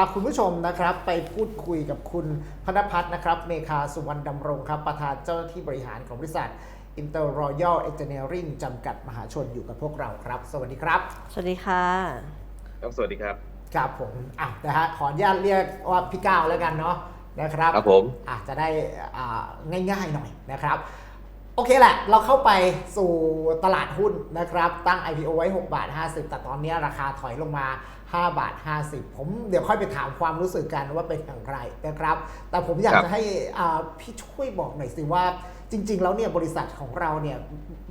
าคุณผู้ชมนะครับไปพูดคุยกับคุณพนพัฒน์นะครับ เมคาสุวรรณดำรงครับ ประธานเจ้าหน้าที่บริหารของบริษัท Inter Royal Engineering จำกัดมหาชนอยู่กับพวกเราครับ สวัสดีครับ สวัสดีค่ะครับสวัสดีครับครับผมอะนะฮะขออนุญาตเรียกว่าพี่ก้าวแล้วกันเนาะนะครับครับผมอาจจะได้อ่าง่ายๆหน่อยนะครับโอเคแหละ เราเข้าไปสู่ตลาดหุ้นนะครับ ตั้ง IPO ไว้ 6 บาท 50 แต่ตอนนี้ราคาถอยลงมา 5 บาท 50 ผมเดี๋ยวค่อยไปถามความรู้สึกกันว่าเป็นอย่างไรนะครับ แต่ผมอยากครับจะให้อ่าพี่ช่วยบอกหน่อยสิว่าจริง ๆ แล้วเนี่ยบริษัทของเราเนี่ย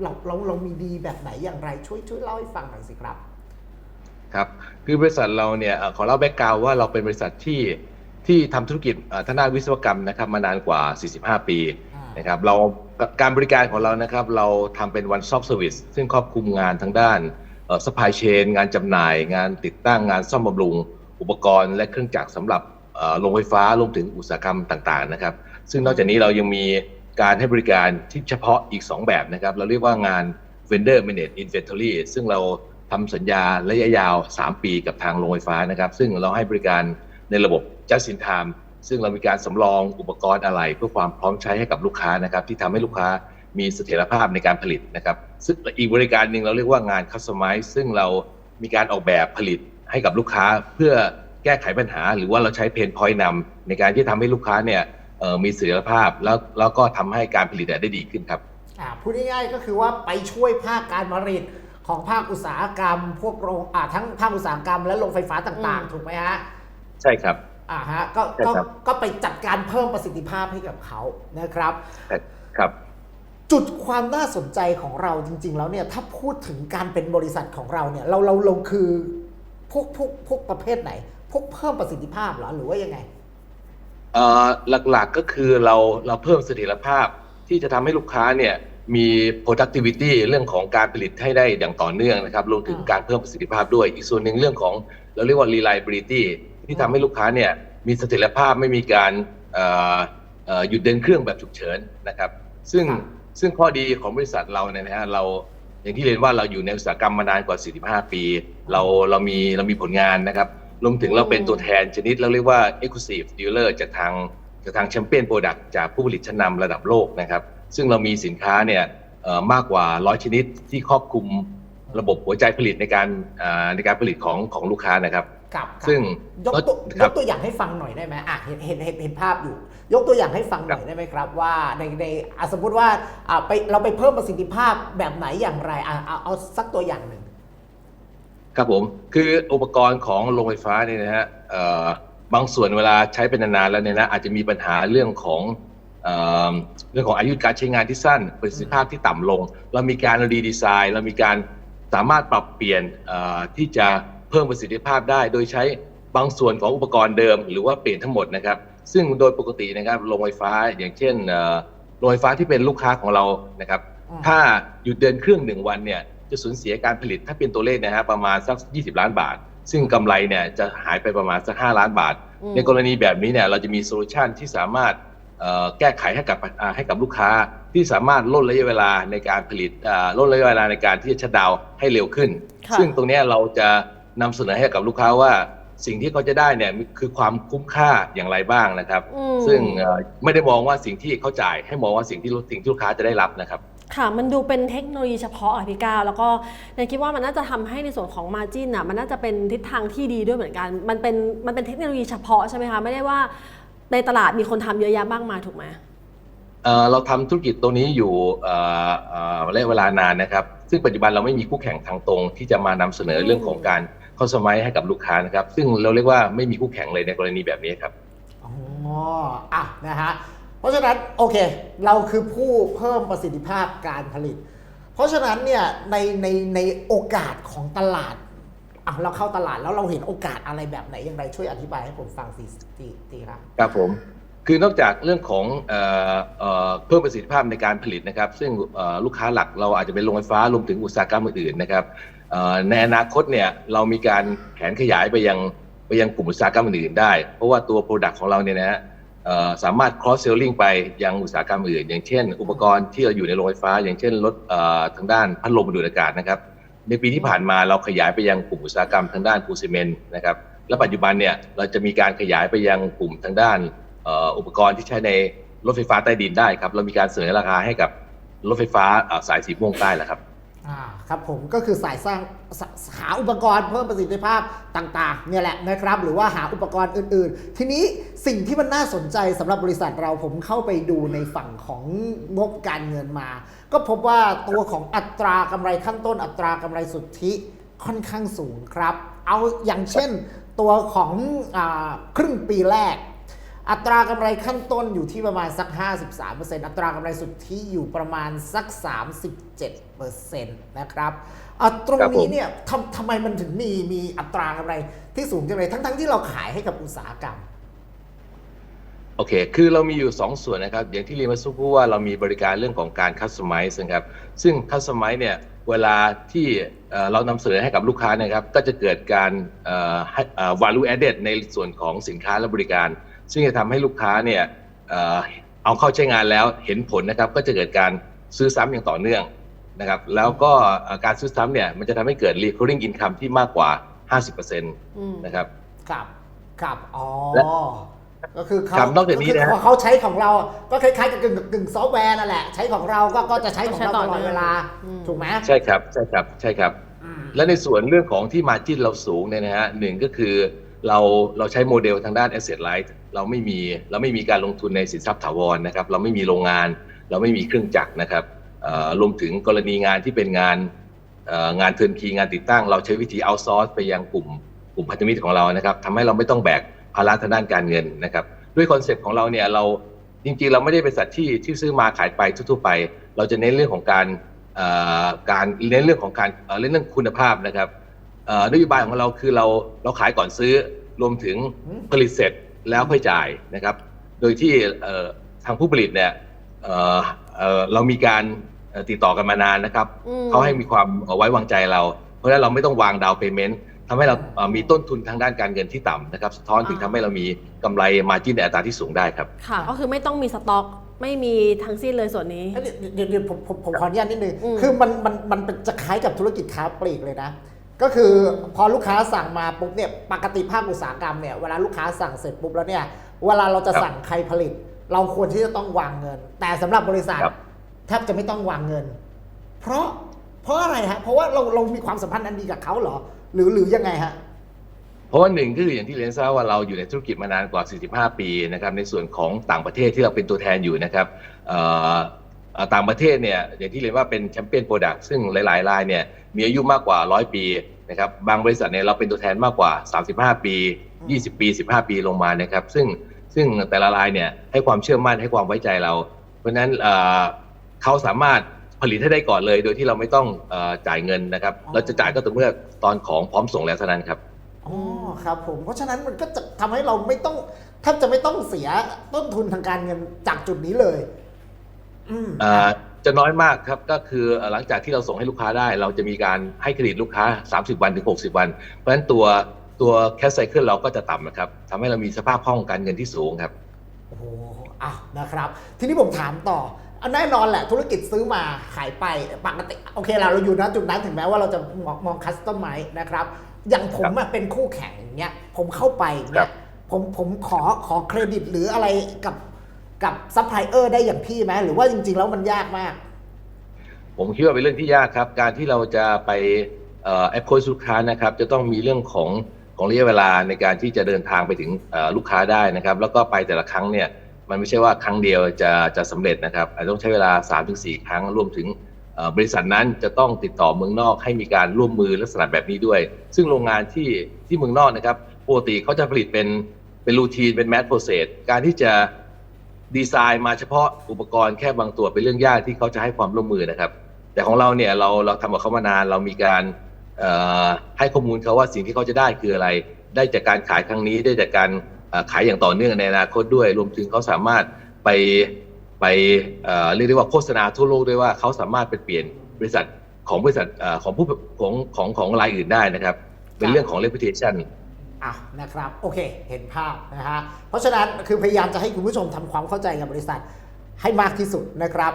เราเราเรามีดีแบบไหนอย่างไรช่วยช่วยเล่าให้ฟังหน่อยสิครับ ครับคือบริษัทเราเนี่ยเอ่อขอเล่าแบ็กกราวว่าเราเป็นบริษัทที่ที่ทำธุรกิจเอ่อทางด้านวิศวกรรมนะครับมานานกว่า 45 ปีอ่านนะครับเราการบริการของเรานะครับเราทำเป็น one stop service ซึ่งครอบคลุมงานทางด้าน เอ่อ supply chain งานจำหน่าย งานติดตั้งงานซ่อมบำรุง อุปกรณ์และเครื่องจักรสำหรับโรงไฟฟ้ารวมถึงอุตสาหกรรมต่างๆนะครับ ซึ่งนอกจากนี้เรายังมีการให้บริการที่เฉพาะอีก 2 แบบนะครับ เราเรียกว่างาน vendor managed inventory ซึ่งเราทำสัญญาระยะยาว 3 ปีกับทางโรงไฟฟ้านะครับ ซึ่งเราให้บริการในระบบ just in time ซึ่งเรามีการสำรองอุปกรณ์อะไรเพื่อความพร้อมใช้ให้กับลูกค้านะครับ ที่ทำให้ลูกค้า มีเสถียรภาพในการผลิตนะครับซึ่งอีกบริการหนึ่งเราเรียกว่างาน customize ซึ่งเรามีการออกแบบผลิตให้กับลูกค้าเพื่อแก้ไขปัญหา หรือว่าเราใช้เพนพอยต์นำในการที่ทำให้ลูกค้าเนี่ยเอ่อมีเสถียรภาพแล้วแล้วก็ทำให้การผลิตได้ดีขึ้นครับอ่าพูดง่ายๆก็คือว่าไปช่วยภาคการผลิตของภาคอุตสาหกรรม พวกโรงอ่าทั้งภาคอุตสาหกรรมและโรงไฟฟ้าต่างอืมๆถูกไหมฮะใช่ครับอ่าฮะก็ใช่ก็ครับก็ไปจัดการเพิ่มประสิทธิภาพให้กับเขานะครับครับ จุดความน่าสนใจของเราจริง ๆ แล้วเนี่ยถ้าพูดถึงการเป็นบริษัทของเราเนี่ยเราเราเราคือพวกพวกพวกประเภทไหน พวกเพิ่มประสิทธิภาพเหรอหรือว่ายังไงเอ่อหลักๆก็คือเราเราเพิ่มเสถียรภาพที่จะทำให้ลูกค้าเนี่ยมี productivity เรื่องของการผลิตให้ได้อย่างต่อเนื่องนะครับรวมถึงอ่าการเพิ่มประสิทธิภาพด้วย อีกส่วนหนึ่งเรื่องของเราเรียกว่า reliability ที่ทำให้ลูกค้าเนี่ยมีเสถียรภาพไม่มีการเอ่อเอ่อหยุดเดินเครื่องแบบฉุกเฉินนะครับ ซึ่งครับ ซึ่งข้อดีของบริษัทเราเนี่ยนะฮะเราอย่างที่เรียนว่าเราอยู่ในอุตสาหกรรมมานานกว่า 45 ปี เราเรามีเรามีผลงานนะครับรวมถึงเราเป็นตัวแทนชนิดเราเรียกว่า exclusive dealer จากทางจากทางแชมเปี้ยนโปรดักต์จากผู้ผลิตชั้นนำระดับโลกนะครับ ซึ่งเรามีสินค้าเนี่ยเอ่อมากกว่าร้อยชนิดที่ครอบคลุมระบบหัวใจผลิตในการอ่าในการผลิตของของลูกค้านะครับ กับกับซึ่งยกตัวคยรับกตัวอย่างให้ฟังหน่อยได้ไหมอะเห็นเห็นเห็นเห็นภาพอยู่ ยกตัวอย่างให้ฟังหน่อยได้ไหมครับ ว่าในในอะสมมติว่าอะไปเราไปเพิ่มประสิทธิภาพแบบไหนอย่างไรอะเอาเอาสักตัวอย่างหนึ่งครับผมคืออุปกรณ์ของโรงไฟฟ้าเนี่ยนะฮะเอ่อบางส่วนเวลาใช้เป็นนานๆแล้วเนี่ยนะอาจจะมีปัญหาเรื่องของเอ่อเรื่องของอายุการใช้งานที่สั้นประสิทธิภาพที่ต่ำลง เรามีการรีดีไซน์ เรามีการสามารถปรับเปลี่ยนเอ่อที่จะ เพิ่มประสิทธิภาพได้ โดยใช้บางส่วนของอุปกรณ์เดิม หรือว่าเปลี่ยนทั้งหมดนะครับ ซึ่งโดยปกตินะครับโรงไฟฟ้าอย่างเช่นเอ่อโรงไฟฟ้าที่เป็นลูกค้าของเรานะครับอืมถ้าหยุดเดินเครื่องหนึ่งวันเนี่ยจะสูญเสียการผลิตถ้าเป็นตัวเลขนะฮะประมาณสัก 20 ล้านบาท ซึ่งกำไรเนี่ยจะหายไปประมาณสัก 5 ล้านบาทอืมในกรณีแบบนี้เนี่ยเราจะมีโซลูชันที่สามารถเอ่อแก้ไขให้กับอ่าให้กับลูกค้าที่สามารถลดระยะเวลาในการผลิตอ่าลดระยะเวลาในการที่จะชัดดาวน์ให้เร็วขึ้นค่ะซึ่งตรงเนี้ยเราจะ นำเสนอให้กับลูกค้าว่าสิ่งที่เขาจะได้เนี่ยคือความคุ้มค่าอย่างไรบ้างนะครับอืมซึ่งเอ่อไม่ได้มองว่าสิ่งที่เขาจ่ายให้มองว่าสิ่งที่ลูกสิ่งที่ลูกค้าจะได้รับนะครับ ค่ะมันดูเป็นเทคโนโลยีเฉพาะอะพี่ก้าวแล้วก็ในคิดว่ามันน่าจะทำให้ในส่วนของมาจินอะมันน่าจะเป็นทิศทางที่ดีด้วยเหมือนกัน มันเป็นมันเป็นเทคโนโลยีเฉพาะใช่ไหมคะไม่ได้ว่าในตลาดมีคนทำเยอะแยะมากมายถูกไหมเอ่อเราทำธุรกิจตัวนี้อยู่เอ่อเอ่อระยะเวลานานนะครับ ซึ่งปัจจุบันเราไม่มีคู่แข่งทางตรงที่จะมานำเสนอเรื่องของการ คอสมัยให้กับลูกค้านะครับ ซึ่งเราเรียกว่าไม่มีคู่แข่งเลยในกรณีแบบนี้ครับอ๋ออะนะฮะเพราะฉะนั้นโอเค เราคือผู้เพิ่มประสิทธิภาพการผลิต เพราะฉะนั้นเนี่ยในในในโอกาสของตลาดอะเราเข้าตลาดแล้วเราเห็นโอกาสอะไรแบบไหนอย่างไรช่วยอธิบายให้ผมฟังสิทีทีครับครับผมคือนอกจากเรื่องของเอ่อเอ่อเพิ่มประสิทธิภาพในการผลิตนะครับ ซึ่งเอ่อลูกค้าหลักเราอาจจะเป็นโรงไฟฟ้ารวมถึงอุตสาหกรรมอื่นๆนะครับเอ่อ ในอนาคตเนี่ยเรามีการแผนขยายไปยังไปยังกลุ่มอุตสาหกรรมอื่นได้ เพราะว่าตัวโปรดักต์ของเราเนี่ยนะฮะสามารถ cross selling ไปยังอุตสาหกรรมอื่น อย่างเช่น อุปกรณ์ที่เราอยู่ในโรงไฟฟ้า อย่างเช่นรถทางด้านพัดลมดูดอากาศนะครับ ในปีที่ผ่านมาเราขยายไปยังกลุ่มอุตสาหกรรมทางด้านปูนซีเมนต์นะครับและปัจจุบันเนี่ยเราจะมีการขยายไปยังกลุ่มทางด้านอุปกรณ์ที่ใช้ในรถไฟฟ้าใต้ดินได้ครับเรามีการเสนอราคาให้กับรถไฟฟ้าสายสีม่วงใต้แล้วครับ ครับผมก็คือสายสร้างหาอุปกรณ์เพิ่มประสิทธิภาพต่างๆเนี่ยแหละนะครับหรือว่าหาอุปกรณ์อื่นๆ ทีนี้สิ่งที่มันน่าสนใจสำหรับบริษัทเราผมเข้าไปดูในฝั่งของงบการเงินมา ก็พบว่าตัวของอัตรากำไรขั้นต้นอัตรากำไรสุทธิค่อนข้างสูงครับ เอาอย่างเช่นตัวของอครึ่งปีแรก อัตรากำไรขั้นต้นอยู่ที่ประมาณสัก 53%อัตรากำไรสุทธิอยู่ประมาณสัก 37%นะครับอะตรงครับผนี้มเนี่ยทำทำไมมันถึงมีมีอัตรากำไรที่สูงจังเลยทั้งๆ ที่เราขายให้กับอุตสาหกรรม โอเค คือเรามีอยู่ 2 ส่วนนะครับ อย่างที่เรียนมาสักครู่ว่าเรามีบริการเรื่องของการคัสตอมไมซ์นะครับ ซึ่งคัสตอมไมซ์เนี่ยเวลาที่เอ่อเรานำเสนอให้กับลูกค้านะครับ ก็จะเกิดการเอ่อให้เอ่อ value added ในส่วนของสินค้าและบริการ ซึ่งจะทำให้ลูกค้าเนี่ยเอ่อเอาเข้าใช้งานแล้วเห็นผลนะครับ ก็จะเกิดการซื้อซ้ำอย่างต่อเนื่องนะครับ แล้วก็เอ่อการซื้อซ้ำเนี่ยมันจะทำให้เกิด recurring income ที่มากกว่า 50%อืมนะครับครับครับอ๋อและก็คือเขาครับนอกจากนี้นะฮะก็คือเขาใช้ของเราก็คล้ายๆกับกึ่งกึ่งซอฟต์แวร์นั่นแหละ ใช้ของเราก็ก็จะใช้ของเราตลอดเวลาอืมถูกไหมใช่ครับ ใช่ครับ ใช่ครับอืมและในส่วนเรื่องของที่มาจิ้นเราสูงเนี่ยนะฮะหนึ่งก็คือ เราเราใช้โมเดลทางด้าน asset light เราไม่มีเราไม่มีการลงทุนในสินทรัพย์ถาวรนะครับ เราไม่มีโรงงาน เราไม่มีเครื่องจักรนะครับรวมถึงกรณีงานที่เป็นงานงานเทิร์นคีงานติดตั้ง เราใช้วิธี outsource ไปยังกลุ่มกลุ่มพันธมิตรของเรานะครับทำให้เราไม่ต้องแบกภาระทางด้านการเงินนะครับ ด้วยคอนเซปต์ของเราเนี่ยเราจริงๆ เราไม่ได้เป็นสัตว์ที่ที่ซื้อมาขายไปทั่วๆไป เราจะเน้นเรื่องของการการเน้นเรื่องของการเน้นเรื่องคุณภาพนะครับ นโยบายของเราคือเราเราขายก่อนซื้อรวมถึงอืมผลิตเสร็จแล้วค่อยจ่ายนะครับ โดยที่เอ่อทางผู้ผลิตเนี่ยเอ่อเอ่อเรามีการเอ่อติดต่อกันมานานนะครับอืมเขาให้มีความเอ่อไว้วางใจเรา เพราะฉะนั้นเราไม่ต้องวางดาวเพย์เมนต์ทำให้เราเอ่อมีต้นทุนทางด้านการเงินที่ต่ำนะครับสะท้อนถึงทำให้เรามีกำไรมาจิ้นในอัตราที่สูงได้ครับค่ะก็คือไม่ต้องมีสต็อกไม่มีทั้งสิ้นเลยส่วนนี้ เดี๋ยวเดี๋ยวผมผมผมขออนุญาตนิดนึงอืมคือมันมันมันเป็นจะคล้ายกับธุรกิจค้าปลีกเลยนะ ก็คือพอลูกค้าสั่งมาปุ๊บเนี่ยปกติภาคอุตสาหกรรมเนี่ยเวลาลูกค้าสั่งเสร็จปุ๊บแล้วเนี่ยเวลาเราจะครับสั่งใครผลิต เราควรที่จะต้องวางเงิน แต่สำหรับบริษัทครับแทบจะไม่ต้องวางเงิน เพราะเพราะอะไรฮะเพราะว่าเราเรามีความสัมพันธ์อันดีกับเขาเหรอ หรือหรือยังไงฮะเพราะว่าหนึ่งก็คืออย่างที่เรียนทราบว่าเราอยู่ในธุรกิจมานานกว่า 45 ปีนะครับในส่วนของต่างประเทศที่เราเป็นตัวแทนอยู่นะครับเอ่อเอ่อ ต่างประเทศเนี่ยอย่างที่เรียนว่าเป็นแชมเปี้ยนโปรดักต์ซึ่งหลายๆรายเนี่ยมีอายุมากกว่า 100 ปีนะครับบางบริษัทเนี่ยเราเป็นตัวแทนมากกว่า 35 ปี 20 ปี 15 ปีลงมานะครับซึ่งซึ่งแต่ละรายเนี่ยให้ความเชื่อมั่นให้ความไว้ใจเรา เพราะฉะนั้นเอ่อเขาสามารถผลิตให้ได้ก่อนเลย โดยที่เราไม่ต้องเออจ่ายเงินนะครับอ๋อเราจะจ่ายก็ต่อเมื่อตอนของพร้อมส่งแล้วเท่านั้นครับอ๋อครับผมเพราะฉะนั้นมันก็จะทำให้เราไม่ต้องแทบจะไม่ต้องเสียต้นทุนทางการเงินจากจุดนี้เลย อืมอ่าจะน้อยมากครับก็คือเอ่อหลังจากที่เราส่งให้ลูกค้าได้ เราจะมีการให้เครดิตลูกค้า 30 วันถึง 60 วัน เพราะฉะนั้นตัวตัวแคสไซเคิลเราก็จะต่ำนะครับทำให้เรามีสภาพคล่องการเงินที่สูงครับ โอ้โหอะนะครับ ทีนี้ผมถามต่ออันแน่นอนแหละธุรกิจซื้อมาขายไปปกติโอเคเราเราอยู่นะจุดนั้นถึงแม้ว่าเราจะมองมองคัสตอมไมนะครับ อย่างผมอะเป็นคู่แข่งอย่างเงี้ยผมเข้าไปครัเนี่ยบ ผมผมขอขอเครดิตหรืออะไรกับ กับซัพพลายเออร์ได้อย่างพี่ไหมหรือว่าจริง ๆ แล้วมันยากมาก ผมคิดว่าเป็นเรื่องที่ยากครับ การที่เราจะไปแอปโคชลูกค้านะครับ จะต้องมีเรื่องของของระยะเวลาในการที่จะเดินทางไปถึงลูกค้าได้นะครับ แล้วก็ไปแต่ละครั้งเนี่ยมันไม่ใช่ว่าครั้งเดียวจะจะสำเร็จนะครับอาจจะต้องใช้เวลา 3-4 ครั้งรวมถึงบริษัทนั้นจะต้องติดต่อเมืองนอกให้มีการร่วมมือลักษณะแบบนี้ด้วย ซึ่งโรงงานที่ที่เมืองนอกนะครับปกติเขาจะผลิตเป็นเป็นรูทีนเป็นแมสโปรเซสการที่จะ ดีไซน์มาเฉพาะอุปกรณ์แค่บางตัวเป็นเรื่องยากที่เขาจะให้ความร่วมมือนะครับ แต่ของเราเนี่ยเราเราทำกับเขามานานเรามีการให้ข้อมูลเขาว่าสิ่งที่เขาจะได้คืออะไร ได้จากการขายครั้งนี้ได้จากการขายอย่างต่อเนื่องในอนาคตด้วย รวมถึงเขาสามารถไปไปเเรียกได้ว่าโฆษณาทั่วโลกด้วยว่าเขาสามารถไปเปลี่ยนบริษัทของบริษัทของผู้ของของของรายอื่นได้นะครับ เป็นเรื่องของ reputation อะนะครับโอเคเห็นภาพนะฮะเพราะฉะนั้นคือพยายามจะให้คุณผู้ชมทำความเข้าใจกับบริษัทให้มากที่สุดนะครับ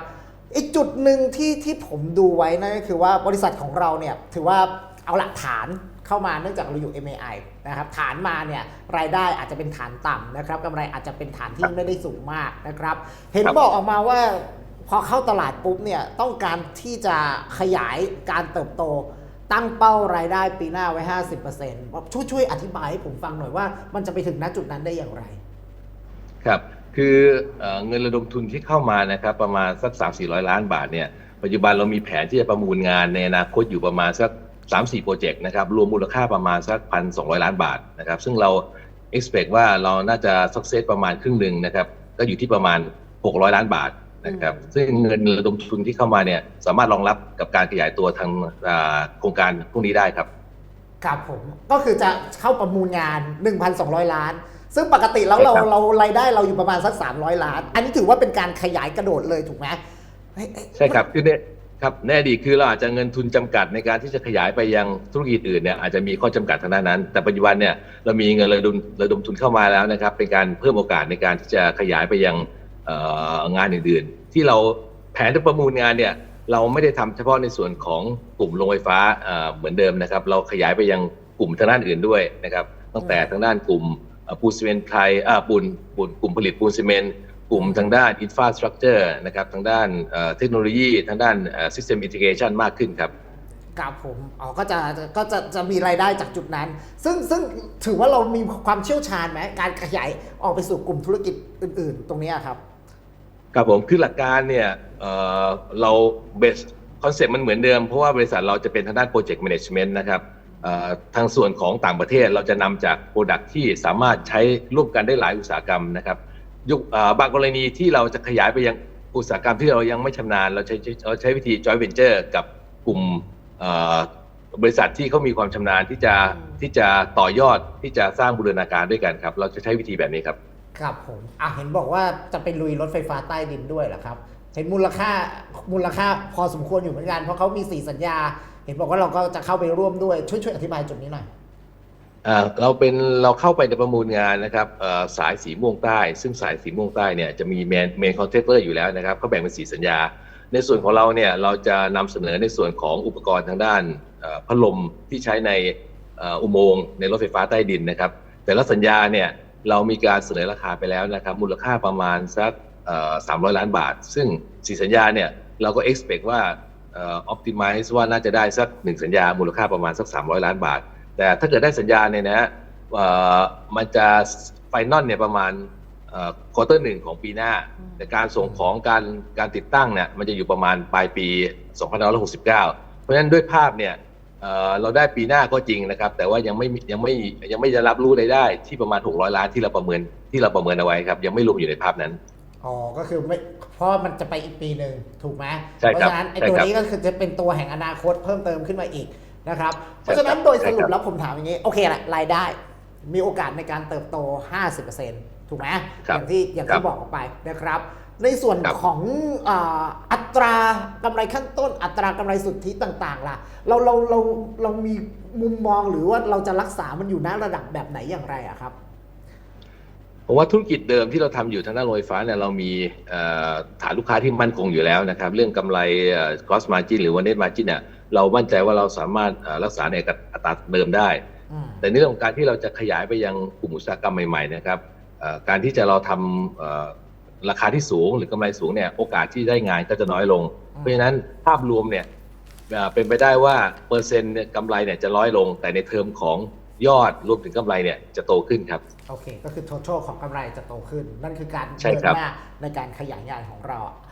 อีกจุดหนึ่งที่ที่ผมดูไว้นั่นก็คือว่าบริษัทของเราเนี่ยถือว่าเอาหลักฐานเข้ามาเนื่องจากเราอยู่ MAI นะครับฐานมาเนี่ยรายได้อาจจะเป็นฐานต่ำนะครับกำไรอาจจะเป็นฐานที่ไม่ได้สูงมากนะครับ เห็นบอกออกมาว่าพอเข้าตลาดปุ๊บเนี่ยต้องการที่จะขยายการเติบโต ตั้งเป้ารายได้ปีหน้าไว้ 50%ช่วยช่วยอธิบายให้ผมฟังหน่อยว่า มันจะไปถึงณจุดนั้นได้อย่างไร ครับ คือเอเงินระดมทุนที่เข้ามานะครับประมาณสัก 3 4 0 0 ล้านบาทเนี่ยปัจจุบันเรามีแผนที่จะประมูลงานในอนาคตอยู่ประมาณสัก 3-4 โปรเจกต์นะครับรวมมูลค่าประมาณสัก 1,200 ล้านบาทนะครับซึ่งเรา expect ว่าเราน่าจะ success ประมาณครึ่งหนึ่งนะครับก็อยู่ที่ประมาณ 600 ล้านบาท นะครับซึ่งเงินระดมทุนที่เข้ามาเนี่ยสามารถรองรับกับการขยายตัวทางอ่าโครงการพวกนี้ได้ครับครับผมก็คือจะเข้าประมูลงาน 1,200 ล้าน ซึ่งปกติแล้วเราใช่ครับเรารายได้เราอยู่ประมาณสัก 300 ล้าน อันนี้ถือว่าเป็นการขยายกระโดดเลยถูกไหมเฮ้ยเอ้ยใช่ครับคือเนี่ยครับแน่ดีตคือเราอาจจะเงินทุนจำกัดในการที่จะขยายไปยังธุรกิจอื่นเนี่ยอาจจะมีข้อจำกัดทางด้านนั้น แต่ปัจจุบันเนี่ยเรามีเงินระดมระดมทุนเข้ามาแล้วนะครับเป็นการเพิ่มโอกาสในการที่จะขยายไปยังเอ่อ งานอื่นๆ ที่เราแผนจะประมูลงานเนี่ยเราไม่ได้ทำเฉพาะในส่วนของกลุ่มโรงไฟฟ้าเอ่อเหมือนเดิมนะครับ เราขยายไปยังกลุ่มทางด้านอื่นด้วยนะครับ ตั้งแต่ทางด้านกลุ่มเอ่อปูนซีเมนต์ไทยอ่าปูนปูนกลุ่มผลิตปูนซีเมนต์กลุ่มทางด้าน infrastructure นะครับทางด้านเอ่อเทคโนโลยีทางด้านเอ่อ system integration มากขึ้นครับครับผมอ๋อก็จะก็จะจะมีรายได้จากจุดนั้น ซึ่งซึ่งถือว่าเรามีความเชี่ยวชาญไหมการขยายออกไปสู่กลุ่มธุรกิจอื่น ๆ ตรงเนี้ยครับ ครับผมคือหลักการเนี่ยเอ่อเราเบสคอนเซ็ปต์มันเหมือนเดิม เพราะว่าบริษัทเราจะเป็นทางด้าน Project Management นะครับทางส่วนของต่างประเทศเราจะนำจากโปรดักที่สามารถใช้ร่วมกันได้หลายอุตสาหกรรมนะครับยกเอ่อบางกรณีที่เราจะขยายไปยังอุตสาหกรรมที่เรายังไม่ชำนาญ เราใช้ใช้เราใช้วิธี joint venture กับกลุ่มบริษัทที่เขามีความชำนาญที่จะที่จะต่อยอดที่จะสร้างบูรณาการด้วยกันครับ เราจะใช้วิธีแบบนี้ครับ ครับผมอะเห็นบอกว่าจะไปลุยรถไฟฟ้าใต้ดินด้วยเหรอครับ เห็นมูลค่ามูลค่าพอสมควรอยู่เหมือนกัน เพราะเขามีสี่สัญญา เห็นบอกว่าเราก็จะเข้าไปร่วมด้วยช่วยช่วยอธิบายจุดนี้หน่อยเราเป็นเราเข้าไปในประมูลงานนะครับสายสีม่วงใต้ ซึ่งสายสีม่วงใต้เนี่ยจะมีเมนเมนคอนเทนเตอร์อยู่แล้วนะครับเขาแบ่งเป็นสีสัญญา ในส่วนของเราเนี่ยเราจะนำเสนอในส่วนของอุปกรณ์ทางด้านพัดลมที่ใช้ในอุโมงค์ในรถไฟฟ้าใต้ดินนะครับ แต่ละสัญญาเนี่ย เรามีการเสนอราคาไปแล้วนะครับ มูลค่าประมาณสักสามร้อยล้านบาท ซึ่งสีสัญญาเนี่ยเราก็ expect ว่าออ optimize ว่าน่าจะได้สักหนึ่งสัญญา มูลค่าประมาณสัก 300 ล้านบาท แต่ถ้าเกิดได้สัญญาเนี่ยนะมันจะไฟนอลเนี่ยประมาณควอเตอร์หนึ่งของปีหน้า แต่การส่งของการการติดตั้งเนี่ยมันจะอยู่ประมาณปลายปี 2569 เพราะฉะนั้นด้วยภาพเนี่ย เอ่อเราได้ปีหน้าก็จริงนะครับ แต่ว่ายังไม่มียังไม่ยังไม่ได้รับรู้รายได้ที่ประมาณ 600 ล้านที่เราประเมินที่เราประเมินเอาไว้ครับ ยังไม่รวมอยู่ในภาพนั้นอ๋อก็คือไม่เพราะมันจะไปอีกปีหนึ่งถูกไหมใช่เพครับราะฉะนั้นไอ้ใช่ตัวครับนี้ก็คือจะเป็นตัวแห่งอนาคตเพิ่มเติมขึ้นมาอีกนะครับเพใช่ราะฉะนั้นครับโดยสใช่รุครัปบแล้วผมถามอย่างนี้ โอเคแหละรายได้มีโอกาสในการเติบโต 50%ถูกไหมครัอบย่างที่อย่างครัที่บบอกออกไปนะครับ ในส่วนครับของอ่าอัตรากำไรขั้นต้น อัตรากำไรสุทธิต่าง ๆ ล่ะ เราเราเราเรามีมุมมองหรือว่าเราจะรักษามันอยู่ณระดับแบบไหนอย่างไรอะครับผมว่าธุรกิจเดิมที่เราทำอยู่ทางด้านโรงไฟฟ้าเนี่ยเรามีเอ่อฐานลูกค้าที่มั่นคงอยู่แล้วนะครับ เรื่องกำไรเอ่อ gross margin หรือว่า net margin เนี่ยเรามั่นใจว่าเราสามารถเอ่อรักษาในอัตราเดิมได้อืมแต่ในเรื่องของการที่เราจะขยายไปยังกลุ่มอุตสาหกรรมใหม่ๆนะครับเอ่อการที่จะเราทำเอ่อ ราคาที่สูงหรือกำไรสูงเนี่ยโอกาสที่ได้งานก็จะน้อยลงอืมเพราะฉะนั้นภาพรวมเนี่ยเอ่อเป็นไปได้ว่าเปอร์เซ็นต์เนี่ยกำไรเนี่ยจะน้อยลง แต่ในเทอมของยอดรวมถึงกำไรเนี่ยจะโตขึ้นครับ โอเค ก็คือ total ของกำไรจะโตขึ้น นั่นคือการใช่เดินครับหน้าในการขยายงานของเราใช่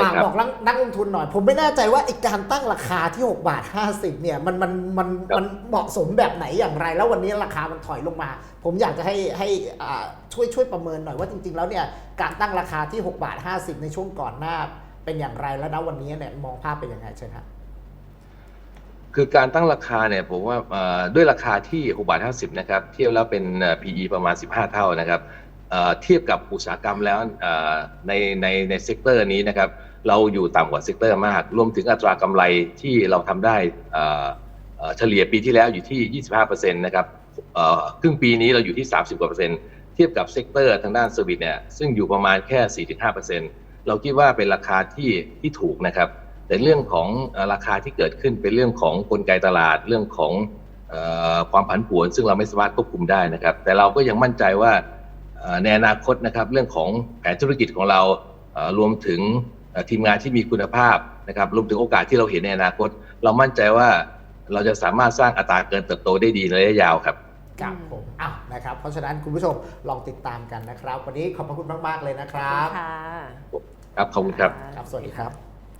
ฝากครับบอกนักลงทุนหน่อย ผมไม่แน่ใจว่าไอ้การตั้งราคาที่ 6 บาท 50 เนี่ยมันมันมันครับมันเหมาะสมแบบไหนอย่างไร แล้ววันนี้ราคามันถอยลงมา ผมอยากจะให้ให้อ่าช่วยช่วยประเมินหน่อยว่าจริง ๆ แล้วเนี่ยการตั้งราคาที่ 6 บาท 50 ในช่วงก่อนหน้าเป็นอย่างไรแล้วนะวันนี้เนี่ยมองภาพเป็นยังไงเชิญครับคือการตั้งราคาเนี่ยผมว่าเอ่อด้วยราคาที่6บาท50 นะครับ เทียบแล้วเป็นเอ่อ PE ประมาณ 15 เท่านะครับ เทียบกับอุตสาหกรรมแล้วในในในเซกเตอร์นี้นะครับเราอยู่ต่ำกว่าเซกเตอร์มาก รวมถึงอัตรากำไรที่เราทำได้เฉลี่ยปีที่แล้วอยู่ที่ 25%นะครับเอ่อครึ่งปีนี้เราอยู่ที่ 30กว่าเปอร์เซ็นต์เทียบกับเซกเตอร์ทางด้านเซอร์วิสเนี่ยซึ่งอยู่ประมาณแค่ 4-5%เราคิดว่าเป็นราคาที่ที่ถูกนะครับ แต่เรื่องของราคาที่เกิดขึ้นเป็นเรื่องของกลไกตลาดเรื่องของความผันผวน ซึ่งเราไม่สามารถควบคุมได้นะครับ แต่เราก็ยังมั่นใจว่า ในอนาคตนะครับเรื่องของแผนธุรกิจของเราเอ่อรวมถึงเอ่อทีมงานที่มีคุณภาพนะครับรวมถึงโอกาสที่เราเห็นในอนาคต เรามั่นใจว่าเราจะสามารถสร้างอัตราเกินเติบโตได้ดีในระยะยาวครับครับผมอ้าวนะครับ เพราะฉะนั้นคุณผู้ชมลองติดตามกันนะครับ วันนี้ขอบพระคุณมาก ๆ เลยนะคขอบรัคุบณค่ะครับ ขอบคุณครับ ครับ สวัสดีครับ